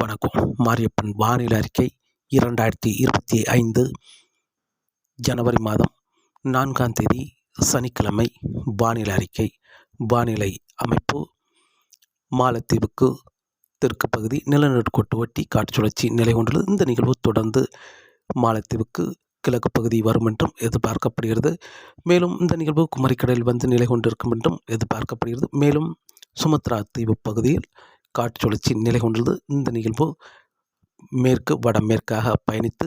வணக்கம். மாரியப்பன் வானிலை அறிக்கை இரண்டாயிரத்தி இருபத்தி ஐந்து ஜனவரி மாதம் நான்காம் தேதி சனிக்கிழமை வானிலை அறிக்கை. வானிலை அமைப்பு மாலத்தீவுக்கு தெற்கு பகுதி நிலநடுக்கோட்டு ஒட்டி காற்று சுழற்சி நிலை கொண்டுள்ளது இந்த நிகழ்வு தொடர்ந்து மாலத்தீவுக்கு கிழக்கு பகுதி வரும் என்றும் எதிர்பார்க்கப்படுகிறது. மேலும் இந்த நிகழ்வு குமரிக்கடலில் வந்து நிலை கொண்டிருக்கும் என்றும் எதிர்பார்க்கப்படுகிறது. மேலும் சுமத்ரா தீவு பகுதியில் காற்று சுழற்சி நிலை கொண்டுள்ளது. இந்த நிகழ்வு மேற்கு வடமேற்காக பயணித்து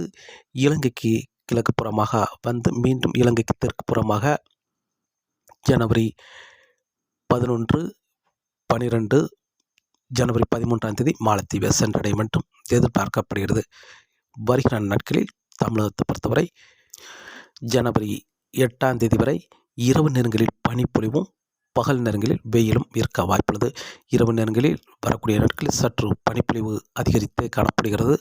இலங்கைக்கு கிழக்கு புறமாக வந்து மீண்டும் இலங்கைக்கு தெற்கு புறமாக ஜனவரி பதினொன்று பனிரெண்டு ஜனவரி பதிமூன்றாம் தேதி மாலத்தீவை சென்றடையும் என்றும் எதிர்பார்க்கப்படுகிறது. வருகிற நாட்களில் தமிழகத்தை பொறுத்தவரை ஜனவரி எட்டாம் தேதி வரை இரவு நேரங்களில் பனிப்பொழிவும் பகல் நேரங்களில் வெயிலும் இருக்க வாய்ப்புள்ளது. இரவு நேரங்களில் வரக்கூடிய நாட்களில் சற்று பனிப்பொழிவு அதிகரித்து காணப்படுகிறது.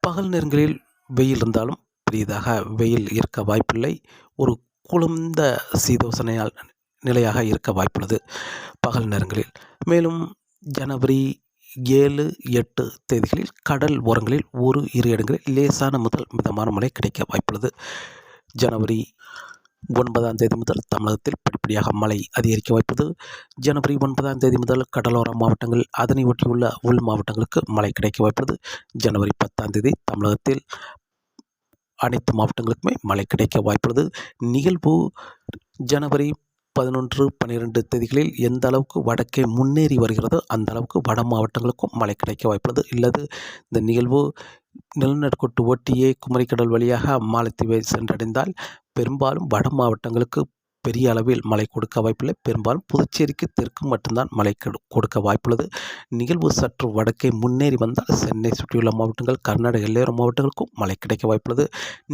பகல் நேரங்களில் வெயில் இருந்தாலும் பெரியதாக வெயில் இருக்க வாய்ப்பில்லை. ஒரு குளிர்ந்த சீதோசனையால் நிலையாக இருக்க வாய்ப்புள்ளது. பகல் நேரங்களில் மேலும் ஜனவரி ஏழு எட்டு தேதிகளில் கடல் ஓரங்களில் ஒரு இரு இடங்களில் லேசான முதல் மிதமான மழை கிடைக்க வாய்ப்புள்ளது. ஜனவரி ஒன்பதாம் தேதி முதல் தமிழகத்தில் படிப்படியாக மழை அதிகரிக்க வாய்ப்பது. ஜனவரி ஒன்பதாம் தேதி முதல் கடலோர மாவட்டங்கள் அதனை ஒட்டியுள்ள உள் மாவட்டங்களுக்கு மழை கிடைக்க வாய்ப்புள்ளது ஜனவரி பத்தாம் தேதி தமிழகத்தில் அனைத்து மாவட்டங்களுக்குமே மழை கிடைக்க வாய்ப்புள்ளது. நிகழ்வு ஜனவரி பதினொன்று பன்னிரெண்டு தேதிகளில் எந்த அளவுக்கு வடக்கே முன்னேறி வருகிறதோ அந்த அளவுக்கு வட மாவட்டங்களுக்கும் மழை கிடைக்க வாய்ப்புள்ளது. இல்லது இந்த நிகழ்வு நிலநடுக்கோட்டு ஒட்டியே குமரிக்கடல் வழியாக அம்மாலத்தீவை சென்றடைந்தால் பெரும்பாலும் வட மாவட்டங்களுக்கு பெரிய அளவில் மழை கொடுக்க வாய்ப்பில்லை. பெரும்பாலும் புதுச்சேரிக்கு தெற்கு மட்டும்தான் மழை கொடுக்க வாய்ப்புள்ளது. நிகழ்வு சற்று வடக்கே முன்னேறி வந்தால் சென்னை சுற்றியுள்ள மாவட்டங்கள் கர்நாடக எல்லையோர மாவட்டங்களுக்கும் மழை கிடைக்க வாய்ப்புள்ளது.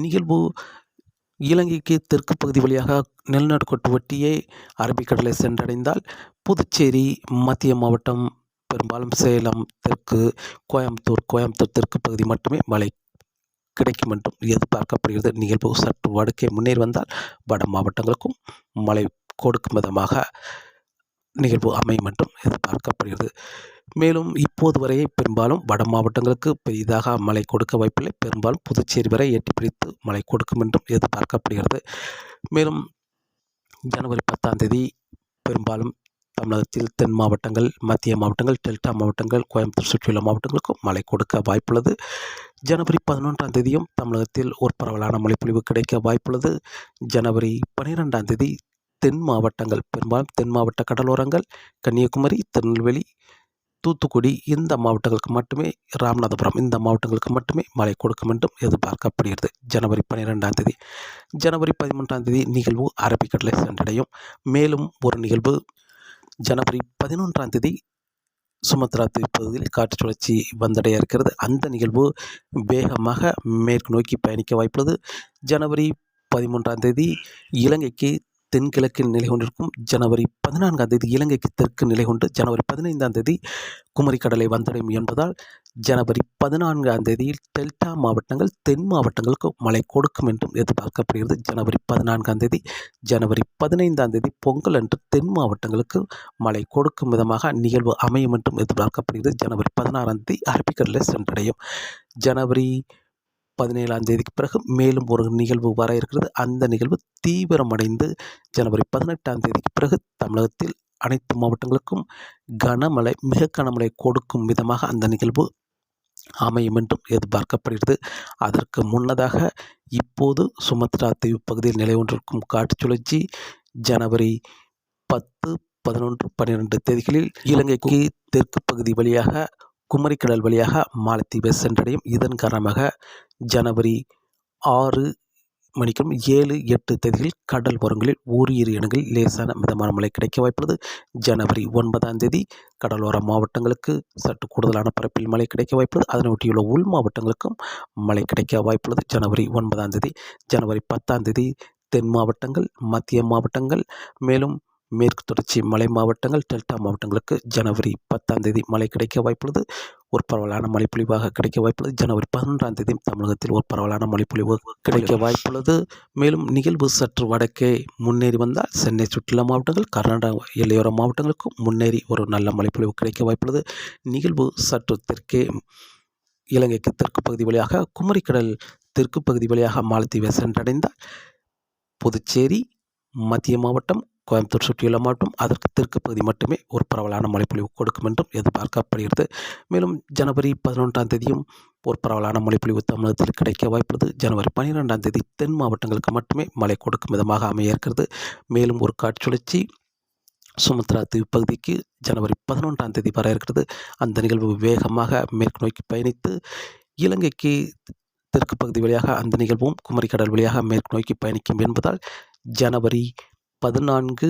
நிகழ்வு இலங்கைக்கு தெற்கு பகுதி வழியாக நிலநடுக்கோட்டு ஒட்டியே அரபிக்கடலை சென்றடைந்தால் புதுச்சேரி மத்திய மாவட்டம் பெரும்பாலும் சேலம் தெற்கு கோயம்புத்தூர் கோயம்புத்தூர் தெற்கு பகுதி மட்டுமே மழை கிடைக்கும் என்றும் எதிர்பார்க்கப்படுகிறது. நிகழ்வு சற்று வடக்கே முன்னேறி வந்தால் வட மாவட்டங்களுக்கும் மழை கொடுக்கும் விதமாக நிகழ்வு அமையும் என்றும் எதிர்பார்க்கப்படுகிறது. மேலும் இப்போது வரையை பெரும்பாலும் வட மாவட்டங்களுக்கு பெரிதாக மழை கொடுக்க வாய்ப்பில்லை. பெரும்பாலும் புதுச்சேரி வரை எட்டி பிடித்து மழை கொடுக்கும் என்றும் எதிர்பார்க்கப்படுகிறது. மேலும் ஜனவரி பத்தாம் தேதி பெரும்பாலும் தமிழகத்தில் தென் மாவட்டங்கள் மத்திய மாவட்டங்கள் டெல்டா மாவட்டங்கள் கோயம்புத்தூர் சுற்றியுள்ள மாவட்டங்களுக்கும் மழை கொடுக்க வாய்ப்புள்ளது. ஜனவரி பதினொன்றாம் தேதியும் தமிழகத்தில் ஒரு பரவலான மழைப்பொழிவு கிடைக்க வாய்ப்புள்ளது. ஜனவரி பனிரெண்டாம் தேதி தென் மாவட்டங்கள் பெரும்பாலும் தென் மாவட்ட கடலோரங்கள் கன்னியாகுமரி திருநெல்வேலி தூத்துக்குடி இந்த மாவட்டங்களுக்கு மட்டுமே ராமநாதபுரம் இந்த மாவட்டங்களுக்கு மட்டுமே மழை கொடுக்கும் என்றும் எதிர்பார்க்கப்படுகிறது. ஜனவரி பன்னிரெண்டாம் தேதி ஜனவரி பதிமூன்றாம் தேதி நிகழ்வு அரபிக்கடலை சென்றடையும். மேலும் ஒரு நிகழ்வு ஜனவரி பதினொன்றாம் தேதி சுமத்ரா பகுதியில் காற்று சுழற்சி வந்தடைய இருக்கிறது. அந்த நிகழ்வு வேகமாக மேற்கு நோக்கி பயணிக்க வாய்ப்புள்ளது. ஜனவரி பதிமூன்றாம் தேதி இலங்கைக்கு தென்கிழக்கில் நிலை கொண்டிருக்கும் ஜனவரி பதினான்காம் தேதி இலங்கைக்கு தெற்கு நிலை கொண்டு ஜனவரி பதினைந்தாம் தேதி குமரிக்கடலை வந்தடையும் என்பதால் ஜனவரி பதினான்காம் தேதியில் டெல்டா மாவட்டங்கள் தென் மாவட்டங்களுக்கு மழை கொடுக்கும் என்றும் எதிர்பார்க்கப்படுகிறது. ஜனவரி பதினான்காம் தேதி ஜனவரி பதினைந்தாம் தேதி பொங்கல் அன்று தென் மாவட்டங்களுக்கு மழை கொடுக்கும் விதமாக நிகழ்வு அமையும் என்றும் எதிர்பார்க்கப்படுகிறது. ஜனவரி பதினாறாம் தேதி அரபிக்கடலை சென்றடையும். ஜனவரி பதினேழாம் தேதிக்கு பிறகு மேலும் ஒரு நிகழ்வு வர இருக்கிறது. அந்த நிகழ்வு தீவிரமடைந்து ஜனவரி பதினெட்டாம் தேதிக்கு பிறகு தமிழகத்தில் அனைத்து மாவட்டங்களுக்கும் கனமழை மிக கனமழை கொடுக்கும் விதமாக அந்த நிகழ்வு அமையும் என்றும் எதிர்பார்க்கப்படுகிறது. அதற்கு முன்னதாக இப்போது சுமத்ரா தீவு பகுதியில் நிலை ஒன்றிருக்கும் காற்று சுழற்சி ஜனவரி பத்து பதினொன்று பன்னிரெண்டு தேதிகளில் இலங்கைக்கு தெற்கு பகுதி வழியாக குமரிக்கடல் வழியாக மாலத்தீவை சென்றடையும். இதன் காரணமாக ஜனவரி ஆறு மணிக்கும் ஏழு எட்டு தேதிகளில் கடல் ஓரங்களில் ஓரிரு இடங்களில் லேசான மிதமான மழை கிடைக்க வாய்ப்புள்ளது. ஜனவரி ஒன்பதாம் தேதி கடலோர மாவட்டங்களுக்கு சற்று கூடுதலான பரப்பில் மழை கிடைக்க வாய்ப்புள்ளது. அதனை ஒட்டியுள்ள உள் மாவட்டங்களுக்கும் மழை கிடைக்க வாய்ப்புள்ளது. ஜனவரி ஒன்பதாம் தேதி ஜனவரி பத்தாம் தேதி தென் மாவட்டங்கள் மத்திய மாவட்டங்கள் மேலும் மேற்கு தொடர்ச்சி மலை மாவட்டங்கள் டெல்டா மாவட்டங்களுக்கு ஜனவரி பத்தாம் தேதி மழை கிடைக்க வாய்ப்புள்ளது. ஒரு பரவலான மழைப்பொழிவாக கிடைக்க வாய்ப்புள்ளது. ஜனவரி பதினொன்றாம் தேதி தமிழகத்தில் ஒரு பரவலான மழைப்பொழிவு கிடைக்க வாய்ப்புள்ளது. மேலும் நிகழ்வு சற்று வடக்கே முன்னேறி வந்தால் சென்னை சுற்றுலா மாவட்டங்கள் கர்நாடகா எல்லையோர மாவட்டங்களுக்கும் முன்னேறி ஒரு நல்ல மழைப்பொழிவு கிடைக்க வாய்ப்புள்ளது. நிகழ்வு சற்று தெற்கே இலங்கைக்கு தெற்கு பகுதி வழியாக குமரிக்கடல் தெற்கு பகுதி வழியாக மாலத்தீவை சென்றடைந்தால் புதுச்சேரி மத்திய மாவட்டம் கோயம்புத்தூர் சுற்றியுள்ள மாவட்டம் அதற்கு தெற்கு பகுதி மட்டுமே ஒரு பரவலான மழைப்பொழிவு கொடுக்கும் என்றும் எதிர்பார்க்கப்படுகிறது. மேலும் ஜனவரி பதினொன்றாம் தேதியும் ஒரு பரவலான மழைப்பொழிவு தமிழகத்தில் கிடைக்க வாய்ப்புள்ளது. ஜனவரி பன்னிரெண்டாம் தேதி தென் மாவட்டங்களுக்கு மட்டுமே மழை கொடுக்கும் விதமாக அமைய இருக்கிறது. மேலும் ஒரு காட்சுழற்சி சுமத்ரா தீவு பகுதிக்கு ஜனவரி பதினொன்றாம் தேதி வர இருக்கிறது. அந்த நிகழ்வு வேகமாக மேற்கு நோக்கி பயணித்து இலங்கைக்கு தெற்கு பகுதி வழியாக அந்த நிகழ்வும் குமரிக்கடல் வழியாக மேற்கு நோக்கி பயணிக்கும் என்பதால் ஜனவரி பதினான்கு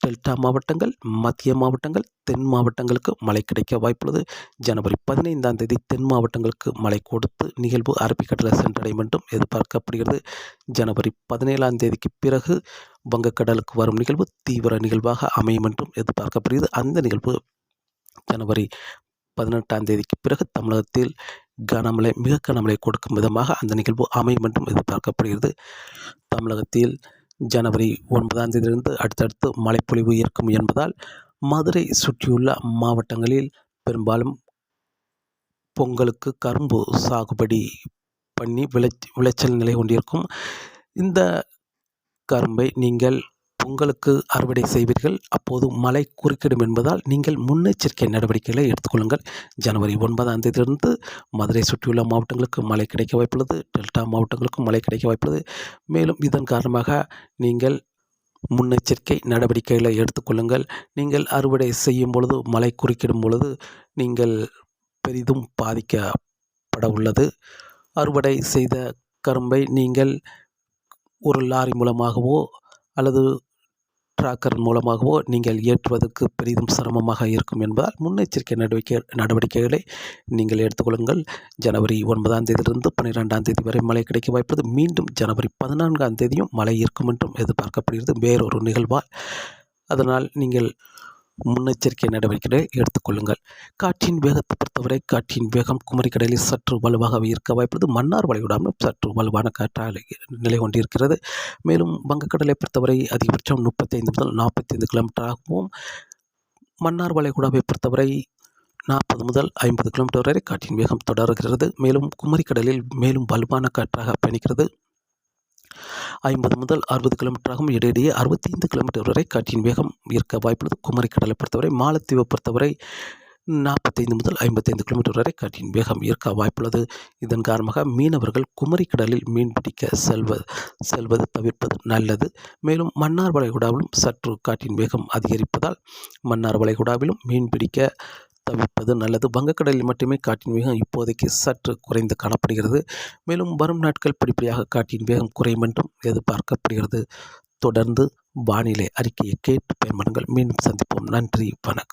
டெல்டா மாவட்டங்கள் மத்திய மாவட்டங்கள் தென் மாவட்டங்களுக்கு மழை கிடைக்க வாய்ப்புள்ளது. ஜனவரி பதினைந்தாம் தேதி தென் மாவட்டங்களுக்கு மழை கொடுத்து நிகழ்வு அரபிக்கடலை சென்றடையும் என்றும் எதிர்பார்க்கப்படுகிறது. ஜனவரி பதினேழாம் தேதிக்கு பிறகு வங்கக்கடலுக்கு வரும் நிகழ்வு தீவிர நிகழ்வாக அமையும் என்றும் எதிர்பார்க்கப்படுகிறது. அந்த நிகழ்வு ஜனவரி பதினெட்டாம் தேதிக்கு பிறகு தமிழகத்தில் கனமழை மிக கனமழை கொடுக்கும் விதமாக அந்த நிகழ்வு அமையும் என்றும் எதிர்பார்க்கப்படுகிறது. தமிழகத்தில் ஜனவரி ஒன்பதாம் தேதியிலிருந்து அடுத்தடுத்து மழைப்பொழிவு இருக்கும் என்பதால் மதுரை சுற்றியுள்ள மாவட்டங்களில் பெரும்பாலும் பொங்கலுக்கு கரும்பு சாகுபடி பண்ணி விளை விளைச்சல் நிலை கொண்டிருக்கும். இந்த கரும்பை நீங்கள் பொங்கலுக்கு அறுவடை செய்வீர்கள். அப்போது மழை குறுக்கிடும் என்பதால் நீங்கள் முன்னெச்சரிக்கை நடவடிக்கைகளை எடுத்துக்கொள்ளுங்கள். ஜனவரி ஒன்பதாம் தேதியிலிருந்து மதுரை சுற்றியுள்ள மாவட்டங்களுக்கு மழை கிடைக்க வாய்ப்புள்ளது. டெல்டா மாவட்டங்களுக்கும் மழை கிடைக்க வாய்ப்புள்ளது. மேலும் இதன் காரணமாக நீங்கள் முன்னெச்சரிக்கை நடவடிக்கைகளை எடுத்துக்கொள்ளுங்கள். நீங்கள் அறுவடை செய்யும் பொழுது மழை குறுக்கிடும் பொழுது நீங்கள் பெரிதும் பாதிக்கப்பட உள்ளது. அறுவடை செய்த கரும்பை நீங்கள் ஒரு லாரி மூலமாகவோ அல்லது டிராக்கர் மூலமாகவோ நீங்கள் ஏற்றுவதற்கு பெரிதும் சிரமமாக இருக்கும் என்பதால் முன்னெச்சரிக்கை நடவடிக்கை நடவடிக்கைகளை நீங்கள் எடுத்துக்கொள்ளுங்கள். ஜனவரி ஒன்பதாம் தேதியிலிருந்து பன்னிரெண்டாம் தேதி வரை மழை கிடைக்க வாய்ப்பது மீண்டும் ஜனவரி பதினான்காம் தேதியும் மழை இருக்கும் என்றும் எதிர்பார்க்கப்படுகிறது. வேறொரு நிகழ்வால். அதனால் நீங்கள் முன்னெச்சரிக்கை நடவடிக்கைகளை எடுத்துக்கொள்ளுங்கள் காற்றின் வேகத்தை பொறுத்தவரை காற்றின் வேகம் குமரிக்கடலில் சற்று வலுவாகவே இருக்க வாய்ப்புள்ளது. மன்னார் வளைகுடாமல் சற்று வலுவான காற்றாக நிலை கொண்டிருக்கிறது. மேலும் வங்கக்கடலை பொறுத்தவரை அதிகபட்சம் முப்பத்தைந்து முதல் நாற்பத்தைந்து கிலோமீட்டராகவும் மன்னார் வளைகுடாவை பொறுத்தவரை நாற்பது முதல் ஐம்பது கிலோமீட்டர் வரை காற்றின் வேகம் தொடர்கிறது. மேலும் குமரிக்கடலில் மேலும் வலுவான காற்றாக பயணிக்கிறது. ஐம்பது முதல் அறுபது கிலோமீட்டராகவும் இடையிடையே அறுபத்தைந்து கிலோமீட்டர் வரை காற்றின் வேகம் இருக்க வாய்ப்புள்ளது. குமரி கடலை பொறுத்தவரை மாலத்தீவை பொறுத்தவரை நாற்பத்தைந்து முதல் ஐம்பத்தைந்து கிலோமீட்டர் வரை காற்றின் வேகம் இருக்க வாய்ப்புள்ளது. இதன் காரணமாக மீனவர்கள் குமரி கடலில் மீன்பிடிக்க செல்வ செல்வது தவிர்ப்பது நல்லது. மேலும் மன்னார் வளைகுடாவிலும் சற்று காற்றின் வேகம் அதிகரிப்பதால் மன்னார் வளைகுடாவிலும் மீன்பிடிக்க தவிர்ப்பது நல்லது. வங்கக்கடலில் மட்டுமே காற்றின் வேகம் இப்போதைக்கு சற்று குறைந்து காணப்படுகிறது. மேலும் வரும் நாட்கள் படிப்படியாக காற்றின் வேகம் குறையும் என்றும் எதிர்பார்க்கப்படுகிறது. தொடர்ந்து வானிலை அறிக்கையை கேட்டு பயன்படுங்கள். மீண்டும் சந்திப்போம். நன்றி. வணக்கம்.